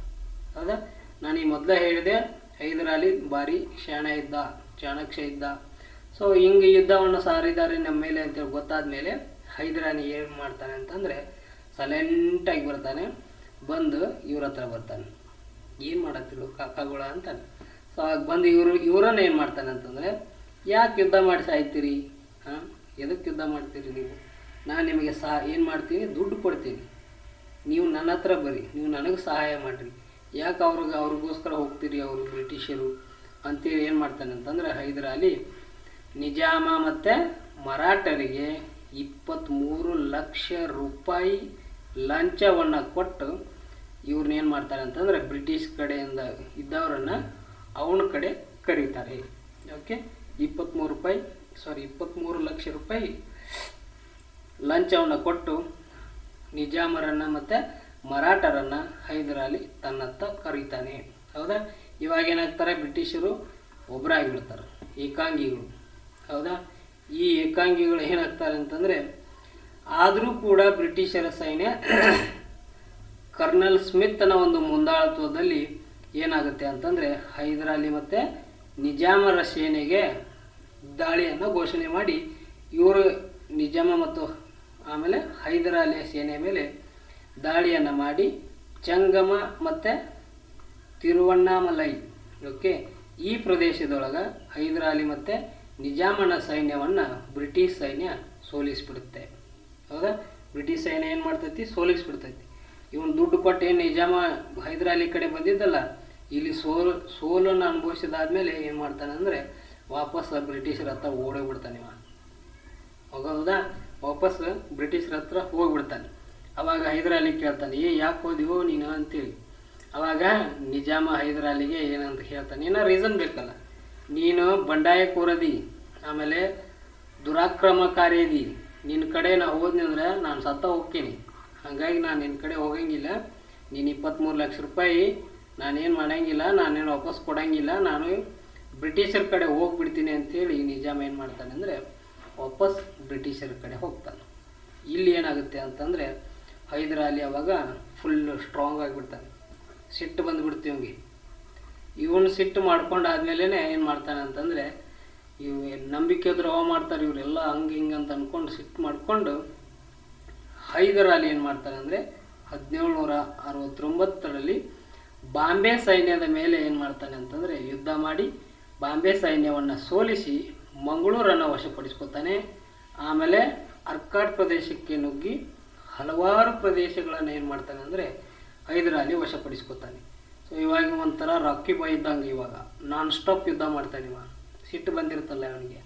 A: ಹೌದಾ? ನಾನು ಈ ಮೊದಲೇ ಹೇಳಿದೆ ಹೈದರಾಲಿ ಭಾರಿ ಶಾಣ ಇದ್ದ ಚಾಣಕ್ಷ ಇದ್ದ. ಸೊ ಹಿಂಗೆ ಯುದ್ಧವನ್ನು ಸಾರಿದ್ದಾರೆ ನಮ್ಮ ಮೇಲೆ ಅಂತೇಳಿ ಗೊತ್ತಾದ ಮೇಲೆ ಹೈದರಾಲಿ ಏನು ಮಾಡ್ತಾನೆ ಅಂತಂದರೆ ಸಲೆಂಟಾಗಿ ಬರ್ತಾನೆ, ಬಂದು ಇವ್ರ ಹತ್ರ ಬರ್ತಾನೆ. ಏನು ಮಾಡತ್ತಿರು ಕಾಕಾಗುಳ ಅಂತಾನೆ. ಸೊ ಆಗ ಬಂದು ಇವರು, ಇವರನ್ನು ಏನು ಮಾಡ್ತಾನೆ ಅಂತಂದರೆ ಯಾಕೆ ಯುದ್ಧ ಮಾಡಿ ಸಾಯ್ತೀರಿ ಹಾಂ? ಎದಕ್ಕೆ ಯುದ್ಧ ಮಾಡ್ತೀರಿ ನೀವು? ನಾನು ನಿಮಗೆ ಸಹ ಏನು ಮಾಡ್ತೀನಿ? ದುಡ್ಡು ಕೊಡ್ತೀನಿ. ನೀವು ನನ್ನ ಹತ್ರ ಬರ್ರಿ ನೀವು ನನಗೆ ಸಹಾಯ ಮಾಡಿರಿ. ಯಾಕೆ ಅವ್ರಿಗೆ, ಅವ್ರಿಗೋಸ್ಕರ ಹೋಗ್ತೀರಿ ಅವರು ಬ್ರಿಟಿಷರು? ಅಂತೇಳಿ ಏನು ಮಾಡ್ತಾನೆ ಅಂತಂದರೆ ಹೈದರಾಲಿ, ನಿಜಾಮ ಮತ್ತು ಮರಾಠರಿಗೆ ಇಪ್ಪತ್ತ್ಮೂರು ಲಕ್ಷ ರೂಪಾಯಿ ಲಂಚವನ್ನು ಕೊಟ್ಟು ಇವ್ರನ್ನ ಏನು ಮಾಡ್ತಾರೆ ಅಂತಂದರೆ ಬ್ರಿಟಿಷ್ ಕಡೆಯಿಂದ ಇದ್ದವರನ್ನು ಅವನ ಕಡೆ ಕರೀತಾರೆ. ಓಕೆ? ಇಪ್ಪತ್ತ್ಮೂರು ರೂಪಾಯಿ ಸಾರಿ ಇಪ್ಪತ್ತ್ಮೂರು ಲಕ್ಷ ರೂಪಾಯಿ ಲಂಚವನ್ನು ಕೊಟ್ಟು ನಿಜಾಮರನ್ನು ಮತ್ತು ಮರಾಠರನ್ನು ಹೈದರಾಲಿ ತನ್ನತ್ತ ಕರೀತಾನೆ. ಹೌದಾ? ಇವಾಗ ಏನಾಗ್ತಾರೆ? ಬ್ರಿಟಿಷರು ಒಬ್ಬರಾಗಿಬಿಡ್ತಾರೆ ಏಕಾಂಗಿಗಳು. ಹೌದಾ? ಈ ಏಕಾಂಗಿಗಳು ಏನಾಗ್ತಾರೆ ಅಂತಂದರೆ, ಆದರೂ ಕೂಡ ಬ್ರಿಟಿಷರ ಸೈನ್ಯ ಕರ್ನಲ್ ಸ್ಮಿತ್ನ ಒಂದು ಮುಂದಾಳತ್ವದಲ್ಲಿ ಏನಾಗುತ್ತೆ ಅಂತಂದರೆ, ಹೈದರಾಲಿ ಮತ್ತು ನಿಜಾಮರ ಸೇನೆಗೆ ದಾಳಿಯನ್ನು ಘೋಷಣೆ ಮಾಡಿ, ಇವರು ನಿಜಾಮ ಮತ್ತು ಆಮೇಲೆ ಹೈದರಾಲಿಯ ಸೇನೆಯ ಮೇಲೆ ದಾಳಿಯನ್ನು ಮಾಡಿ, ಚಂಗಮ ಮತ್ತು ತಿರುವಣ್ಣಾಮಲೈ, ಓಕೆ, ಈ ಪ್ರದೇಶದೊಳಗೆ ಹೈದರಾಲಿ ಮತ್ತು ನಿಜಾಮನ ಸೈನ್ಯವನ್ನು ಬ್ರಿಟಿಷ್ ಸೈನ್ಯ ಸೋಲಿಸಿಬಿಡುತ್ತೆ. ಹೌದಾ? ಬ್ರಿಟಿಷ್ ಸೈನ್ಯ ಏನು ಮಾಡ್ತೈತಿ? ಸೋಲಿಸ್ಬಿಡ್ತೈತಿ. ಇವನು ದುಡ್ಡು ಕೊಟ್ಟು ಏನು ನಿಜಾಮ ಹೈದರಾಲಿ ಕಡೆ ಬಂದಿದ್ದಲ್ಲ ಇಲ್ಲಿ ಸೋಲು, ಸೋಲನ್ನು ಅನುಭವಿಸಿದಾದ್ಮೇಲೆ ಏನು ಮಾಡ್ತಾನೆ ಅಂದರೆ ವಾಪಸ್ ಬ್ರಿಟಿಷರ ಹತ್ರ ಓಡೋಗ್ಬಿಡ್ತಾನೆ ಇವ. ಹೋಗೋದಾ? ವಾಪಸ್ ಬ್ರಿಟಿಷರ ಹತ್ರ ಹೋಗ್ಬಿಡ್ತಾನೆ. ಅವಾಗ ಹೈದರಾಲಿ ಕೇಳ್ತಾನೆ, ಏ, ಯಾಕೆ ಹೋದಿವೋ ನೀನು? ಅಂತೇಳಿ. ಅವಾಗ ನಿಜಾಮ ಹೈದರಾಲಿಗೆ ಏನಂತ ಹೇಳ್ತಾನೆ, ಏನೋ ರೀಸನ್ ಬೇಕಲ್ಲ. ನೀನು ಬಂಡಾಯ ಕೋರದಿ ಆಮೇಲೆ ದುರಾಕ್ರಮ ಕಾರ್ಯದಿ ನಿನ್ನ ಕಡೆ ನಾ ಹೋದ್ನಿ ಅಂದ್ರೆ ನಾನು ಸತ್ತ ಹೋಗ್ತೀನಿ. ಹಾಗಾಗಿ ನಾನು ನಿನ್ನ ಕಡೆ ಹೋಗಂಗಿಲ್ಲ. ನೀನು ಇಪ್ಪತ್ತ್ಮೂರು ಲಕ್ಷ ರೂಪಾಯಿ ನಾನೇನು ಮಾಡೋಂಗಿಲ್ಲ, ನಾನೇನು ವಾಪಸ್ ಕೊಡಂಗಿಲ್ಲ, ನಾನು ಬ್ರಿಟಿಷರ ಕಡೆ ಹೋಗ್ಬಿಡ್ತೀನಿ ಅಂತೇಳಿ ನಿಜಾಮ್ ಏನು ಮಾಡ್ತಾನೆ ಅಂದರೆ ವಾಪಸ್ ಬ್ರಿಟಿಷರ ಕಡೆ ಹೋಗ್ತಾನೆ. ಇಲ್ಲಿ ಏನಾಗುತ್ತೆ ಅಂತಂದರೆ ಹೈದರಾಲಿ ಅವಾಗ ಫುಲ್ ಸ್ಟ್ರಾಂಗ್ ಆಗಿಬಿಡ್ತಾನೆ. ಸಿಟ್ಟು ಬಂದುಬಿಡ್ತೀವಿ ಇವಂಗೆ ಇವನು ಸಿಟ್ಟು ಮಾಡ್ಕೊಂಡಾದ್ಮೇಲೆ ಏನು ಮಾಡ್ತಾನೆ ಅಂತಂದರೆ ಇವು ನಂಬಿಕೆ ದ್ರೋಹ ಮಾಡ್ತಾರೆ, ಇವರೆಲ್ಲ ಹಂಗೆ ಹಿಂಗೆ ಅಂತ ಅಂದ್ಕೊಂಡು ಸಿಟ್ಟು ಮಾಡಿಕೊಂಡು ಹೈದರಾಲಿ ಏನು ಮಾಡ್ತಾರೆ ಅಂದರೆ ಹದಿನೇಳುನೂರ ಅರವತ್ತೊಂಬತ್ತರಲ್ಲಿ ಬಾಂಬೆ ಸೈನ್ಯದ ಮೇಲೆ ಏನು ಮಾಡ್ತಾನೆ ಅಂತಂದರೆ ಯುದ್ಧ ಮಾಡಿ ಬಾಂಬೆ ಸೈನ್ಯವನ್ನು ಸೋಲಿಸಿ ಮಂಗಳೂರನ್ನು ವಶಪಡಿಸ್ಕೊತಾನೆ ಆಮೇಲೆ ಅರ್ಕಾಡ್ ಪ್ರದೇಶಕ್ಕೆ ನುಗ್ಗಿ ಹಲವಾರು ಪ್ರದೇಶಗಳನ್ನು ಏನು ಮಾಡ್ತಾನೆ ಅಂದರೆ ಹೈದರಾಲಿ ವಶಪಡಿಸ್ಕೊತಾನೆ ಸೊ ಇವಾಗ ಒಂಥರ ರಾಕಿ ಬಾಯ್ ಇದ್ದಂಗೆ ಇವಾಗ. ನಾನ್ ಸ್ಟಾಪ್ ಯುದ್ಧ ಮಾಡ್ತಾನೆ ಇವಾಗ. ಸಿಟ್ಟು ಬಂದಿರುತ್ತಲ್ಲ ಅವನಿಗೆ.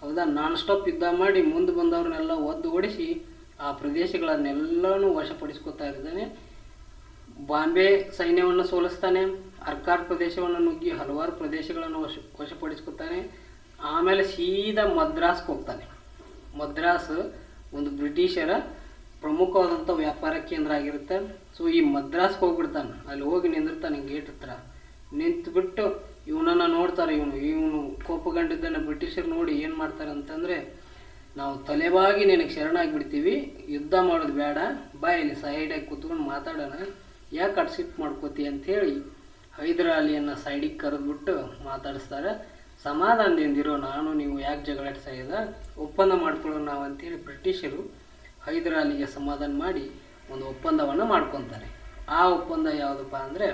A: ಹೌದಾ? ನಾನ್ ಸ್ಟಾಪ್ ಯುದ್ಧ ಮಾಡಿ ಮುಂದೆ ಬಂದವ್ರನ್ನೆಲ್ಲ ಒದ್ದು ಓಡಿಸಿ ಆ ಪ್ರದೇಶಗಳನ್ನೆಲ್ಲನೂ ವಶಪಡಿಸ್ಕೊತಾ ಇದ್ದಾನೆ. ಬಾಂಬೆ ಸೈನ್ಯವನ್ನು ಸೋಲಿಸ್ತಾನೆ, ಅರ್ಕಾರ್ ಪ್ರದೇಶವನ್ನು ನುಗ್ಗಿ ಹಲವಾರು ಪ್ರದೇಶಗಳನ್ನು ವಶ ವಶಪಡಿಸ್ಕೊತಾನೆ ಆಮೇಲೆ ಸೀದಾ ಮದ್ರಾಸ್ಗೆ ಹೋಗ್ತಾನೆ. ಮದ್ರಾಸ್ ಒಂದು ಬ್ರಿಟಿಷರ ಪ್ರಮುಖವಾದಂಥ ವ್ಯಾಪಾರ ಕೇಂದ್ರ ಆಗಿರುತ್ತೆ. ಸೊ ಈ ಮದ್ರಾಸ್ಗೆ ಹೋಗ್ಬಿಡ್ತಾನೆ. ಅಲ್ಲಿ ಹೋಗಿ ನಿಂದಿರ್ತಾನೆ ಗೇಟ್ ಹತ್ರ. ನಿಂತುಬಿಟ್ಟು ಇವನನ್ನು ನೋಡ್ತಾರೆ, ಇವನು ಇವನು ಕೋಪಗಂಡಿದ್ದನ್ನು ಬ್ರಿಟಿಷರು ನೋಡಿ ಏನು ಮಾಡ್ತಾರೆ ಅಂತಂದರೆ, ನಾವು ತಲೆಬಾಗಿ ನಿನಗೆ ಶರಣಾಗಿಬಿಡ್ತೀವಿ, ಯುದ್ಧ ಮಾಡೋದು ಬೇಡ, ಬಾ ಇಲ್ಲಿ ಸೈಡಾಗಿ ಕೂತ್ಕೊಂಡು ಮಾತಾಡೋಣ. ಯಾಕೆ ಅಡ್ಸಿಟ್ ಮಾಡ್ಕೋತಿ ಅಂಥೇಳಿ ಹೈದರಾಲಿಯನ್ನು ಸೈಡಿಗೆ ಕರೆದ್ಬಿಟ್ಟು ಮಾತಾಡಿಸ್ತಾರೆ. ಸಮಾಧಾನದಿಂದಿರೋ ನಾನು, ನೀವು ಯಾಕೆ ಜಗಳಾಡ್ತಾ ಇದ್ದ ಒಪ್ಪಂದ ಮಾಡ್ಕೊಳ್ಳೋಣ ನಾವು ಅಂತೇಳಿ ಬ್ರಿಟಿಷರು ಹೈದರಾಲಿಗೆ ಸಮಾಧಾನ ಮಾಡಿ ಒಂದು ಒಪ್ಪಂದವನ್ನು ಮಾಡ್ಕೊತಾರೆ. ಆ ಒಪ್ಪಂದ ಯಾವುದಪ್ಪ ಅಂದರೆ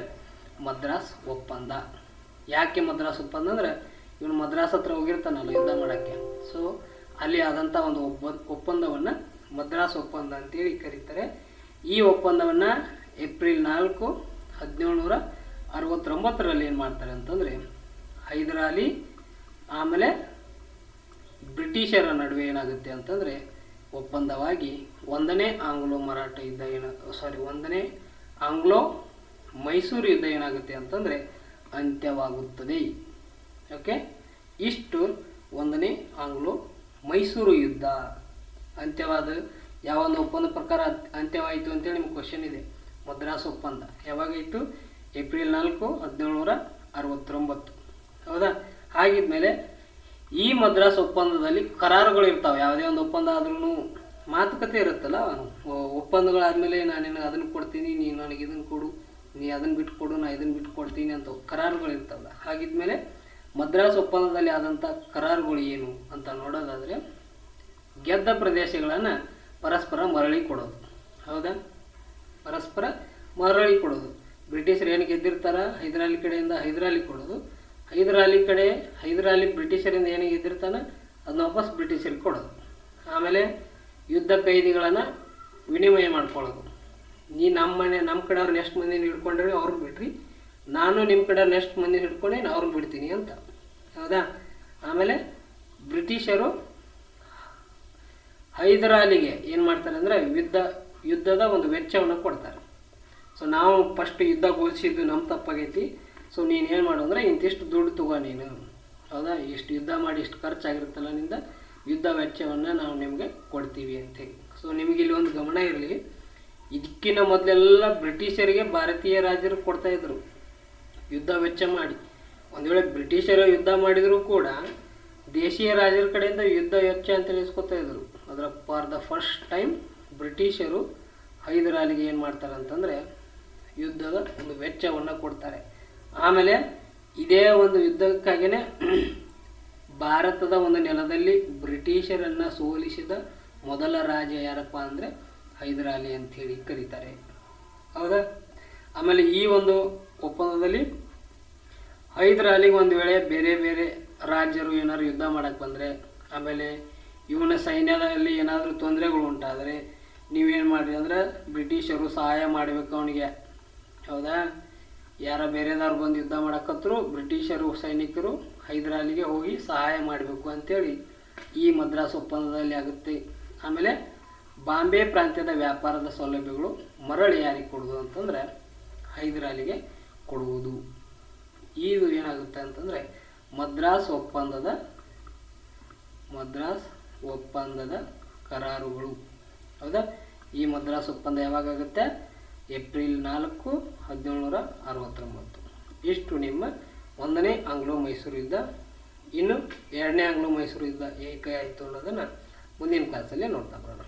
A: ಮದ್ರಾಸ್ ಒಪ್ಪಂದ. ಯಾಕೆ ಮದ್ರಾಸ್ ಒಪ್ಪಂದ ಅಂದರೆ ಇವನು ಮದ್ರಾಸ್ ಹತ್ರ ಹೋಗಿರ್ತಾನಲ್ಲ ಯುದ್ಧ ಮಾಡೋಕ್ಕೆ. ಸೊ ಅಲ್ಲಿ ಆದಂಥ ಒಂದು ಒಪ್ಪ ಒಪ್ಪಂದವನ್ನು ಮದ್ರಾಸ್ ಒಪ್ಪಂದ ಅಂತೇಳಿ ಕರೀತಾರೆ. ಈ ಒಪ್ಪಂದವನ್ನು ಏಪ್ರಿಲ್ ನಾಲ್ಕು, ಹದಿನೇಳುನೂರ ಅರವತ್ತೊಂಬತ್ತರಲ್ಲಿ ಏನು ಮಾಡ್ತಾರೆ ಅಂತಂದರೆ, ಹೈದರಾಲಿ, ಆಮೇಲೆ ಬ್ರಿಟಿಷರ ನಡುವೆ ಏನಾಗುತ್ತೆ ಅಂತಂದರೆ, ಒಪ್ಪಂದವಾಗಿ ಒಂದನೇ ಆಂಗ್ಲೋ ಮರಾಠ ಯುದ್ಧ ಏನ ಸಾರಿ ಒಂದನೇ ಆಂಗ್ಲೋ ಮೈಸೂರು ಯುದ್ಧ ಏನಾಗುತ್ತೆ ಅಂತಂದರೆ, ಅಂತ್ಯವಾಗುತ್ತದೆ. ಓಕೆ? ಇಷ್ಟು ಒಂದನೇ ಆಂಗ್ಲೋ ಮೈಸೂರು ಯುದ್ಧ. ಅಂತ್ಯವಾದ ಯಾವ ಒಂದು ಒಪ್ಪಂದ ಪ್ರಕಾರ ಅಂತ್ಯವಾಯಿತು ಅಂತೇಳಿ ನಿಮ್ಗೆ ಕ್ವಶನ್ ಇದೆ. ಮದ್ರಾಸ್ ಒಪ್ಪಂದ ಯಾವಾಗ ಇತ್ತು ಏಪ್ರಿಲ್ ನಾಲ್ಕು, ಹದಿನೇಳುನೂರ ಅರವತ್ತೊಂಬತ್ತು. ಹೌದಾ? ಹಾಗಿದ್ಮೇಲೆ ಈ ಮದ್ರಾಸ್ ಒಪ್ಪಂದದಲ್ಲಿ ಕರಾರುಗಳು ಇರ್ತಾವೆ. ಯಾವುದೇ ಒಂದು ಒಪ್ಪಂದ ಆದ್ರೂ ಮಾತುಕತೆ ಇರುತ್ತಲ್ಲ ಒಪ್ಪಂದಗಳಾದಮೇಲೆ ನಾನು ನಿನಗೆ ಅದನ್ನು ಕೊಡ್ತೀನಿ ನೀನು ನನಗೆ ಇದನ್ನು ಕೊಡು, ನೀ ಅದನ್ನು ಬಿಟ್ಟು ಕೊಡು ನಾ ಇದನ್ನು ಬಿಟ್ಟು ಕೊಡ್ತೀನಿ ಅಂತ ಕರಾರುಗಳು ಇರ್ತಾವಲ್ಲ. ಹಾಗಿದ್ಮೇಲೆ ಮದ್ರಾಸ್ ಒಪ್ಪಂದದಲ್ಲಿ ಆದಂಥ ಕರಾರುಗಳು ಏನು ಅಂತ ನೋಡೋದಾದರೆ ಗೆದ್ದ ಪ್ರದೇಶಗಳನ್ನು ಪರಸ್ಪರ ಮರಳಿ ಕೊಡೋದು. ಹೌದಾ? ಪರಸ್ಪರ ಮರಳಿ ಕೊಡೋದು. ಬ್ರಿಟಿಷರು ಏನು ಗೆದ್ದಿರ್ತಾರ? ಹೈದರಾಲಿ ಕಡೆಯಿಂದ ಹೈದರಾಲಿ ಕೊಡೋದು. ಹೈದರಾಲಿ ಕಡೆ ಹೈದರಾಲಿ ಬ್ರಿಟಿಷರಿಂದ ಏನು ಗೆದ್ದಿರ್ತಾನ? ಅದನ್ನ ವಾಪಸ್ ಬ್ರಿಟಿಷರಿಗೆ ಕೊಡೋದು. ಆಮೇಲೆ ಯುದ್ಧ ಕೈದಿಗಳನ್ನು ವಿನಿಮಯ ಮಾಡ್ಕೊಳ್ಳೋದು. ನೀ ನಮ್ಮ ಮನೆ, ನಮ್ಮ ಕಡೆಯವ್ರು ಎಷ್ಟು ಮಂದಿನ ಹಿಡ್ಕೊಂಡ್ರಿ ಅವ್ರಿಗೆ ಬಿಡ್ರಿ ನಾನು ನಿಮ್ಮ ಕಡೆ ನೆಕ್ಸ್ಟ್ ಮಂದಿನ ಹಿಡ್ಕೊಂಡೆ ಅವ್ರಿಗೆ ಬಿಡ್ತೀನಿ ಅಂತ. ಹೌದಾ? ಆಮೇಲೆ ಬ್ರಿಟಿಷರು ಹೈದರಾಲಿಗೆ ಏನು ಮಾಡ್ತಾರೆ ಅಂದರೆ ಯುದ್ಧ ಯುದ್ಧದ ಒಂದು ವೆಚ್ಚವನ್ನು ಕೊಡ್ತಾರೆ. ಸೊ ನಾವು ಫಸ್ಟ್ ಯುದ್ಧ ಘೋಷಿಸಿದ್ದು ನಮ್ಮ ತಪ್ಪಾಗೈತಿ. ಸೊ ನೀನು ಏನು ಮಾಡು ಅಂದರೆ, ಇಂತಿಷ್ಟು ದುಡ್ಡು ತಗೋ ನೀನು. ಹೌದಾ? ಇಷ್ಟು ಯುದ್ಧ ಮಾಡಿ ಇಷ್ಟು ಖರ್ಚಾಗಿರುತ್ತಲ್ಲ ನಿಂದ, ಯುದ್ಧ ವೆಚ್ಚವನ್ನು ನಾವು ನಿಮಗೆ ಕೊಡ್ತೀವಿ ಅಂತ ಸೊ ನಿಮಗೆ ಇಲ್ಲಿ ಒಂದು ಗಮನ ಇರಲಿ. ಇದಕ್ಕಿಂತ ಮೊದಲೆಲ್ಲ ಬ್ರಿಟಿಷರಿಗೆ ಭಾರತೀಯ ರಾಜರು ಕೊಡ್ತಾ ಇದ್ರು. ಯುದ್ಧ ವೆಚ್ಚ ಮಾಡಿ. ಒಂದು ವೇಳೆ ಬ್ರಿಟಿಷರು ಯುದ್ಧ ಮಾಡಿದರೂ ಕೂಡ, ದೇಶೀಯ ರಾಜರ ಕಡೆಯಿಂದ ಯುದ್ಧ ವೆಚ್ಚ ಅಂತ ಇದ್ರು. ಅದರ ಫಾರ್ ದ ಫಸ್ಟ್ ಟೈಮ್ ಬ್ರಿಟಿಷರು ಹೈದರಾಲಿಗೆ ಏನು ಮಾಡ್ತಾರೆ ಅಂತಂದರೆ ಯುದ್ಧದ ಒಂದು ವೆಚ್ಚವನ್ನು ಕೊಡ್ತಾರೆ. ಆಮೇಲೆ ಇದೇ ಒಂದು ಯುದ್ಧಕ್ಕಾಗಿಯೇ ಭಾರತದ ಒಂದು ನೆಲದಲ್ಲಿ ಬ್ರಿಟಿಷರನ್ನು ಸೋಲಿಸಿದ ಮೊದಲ ರಾಜ ಯಾರಪ್ಪ ಅಂದರೆ ಹೈದರಾಲಿ ಅಂಥೇಳಿ ಕರೀತಾರೆ. ಹೌದಾ? ಆಮೇಲೆ ಈ ಒಂದು ಒಪ್ಪಂದದಲ್ಲಿ ಹೈದರಾಲಿಗೆ ಒಂದು ವೇಳೆ ಬೇರೆ ಬೇರೆ ರಾಜ್ಯರು ಏನಾದ್ರು ಯುದ್ಧ ಮಾಡಕ್ಕೆ ಬಂದರೆ, ಆಮೇಲೆ ಇವನ ಸೈನ್ಯದಲ್ಲಿ ಏನಾದರೂ ತೊಂದರೆಗಳು ಉಂಟಾದರೆ ನೀವೇನು ಮಾಡಿರಿ ಅಂದ್ರೆ ಬ್ರಿಟಿಷರು ಸಹಾಯ ಮಾಡಬೇಕು ಅವನಿಗೆ. ಹೌದಾ? ಯಾರ ಬೇರೆದವ್ರು ಬಂದು ಯುದ್ಧ ಮಾಡಕತ್ತರು ಬ್ರಿಟಿಷರು ಸೈನಿಕರು ಹೈದರಾಲಿಗೆ ಹೋಗಿ ಸಹಾಯ ಮಾಡಬೇಕು ಅಂಥೇಳಿ ಈ ಮದ್ರಾಸ್ ಒಪ್ಪಂದದಲ್ಲಿ ಆಗುತ್ತೆ. ಆಮೇಲೆ ಬಾಂಬೆ ಪ್ರಾಂತ್ಯದ ವ್ಯಾಪಾರದ ಸೌಲಭ್ಯಗಳು ಮರಳಿ ಯಾರಿಗೆ ಕೊಡೋದು ಅಂತಂದರೆ ಹೈದರಾಲಿಗೆ ಕೊಡುವುದು. ಇದು ಏನಾಗುತ್ತೆ ಅಂತಂದರೆ ಮದ್ರಾಸ್ ಒಪ್ಪಂದದ ಮದ್ರಾಸ್ ಒಪ್ಪಂದದ ಕರಾರುಗಳು. ಹೌದಾ? ಈ ಮದ್ರಾಸ್ ಒಪ್ಪಂದ ಯಾವಾಗುತ್ತೆ ಏಪ್ರಿಲ್ ನಾಲ್ಕು, ಹದಿನೇಳುನೂರ ಅರವತ್ತೊಂಬತ್ತು. ಇಷ್ಟು ನಿಮ್ಮ ಒಂದನೇ ಆಂಗ್ಲೋ ಮೈಸೂರು ಯುದ್ಧ ಇನ್ನು ಎರಡನೇ ಆಂಗ್ಲೋ ಮೈಸೂರು ಯುದ್ಧ ಏಕೆ ಆಯಿತು ಅನ್ನೋದನ್ನು ಮುಂದಿನ ಕ್ಲಾಸಲ್ಲಿ ನೋಡ್ತಾ ಬರೋಣ.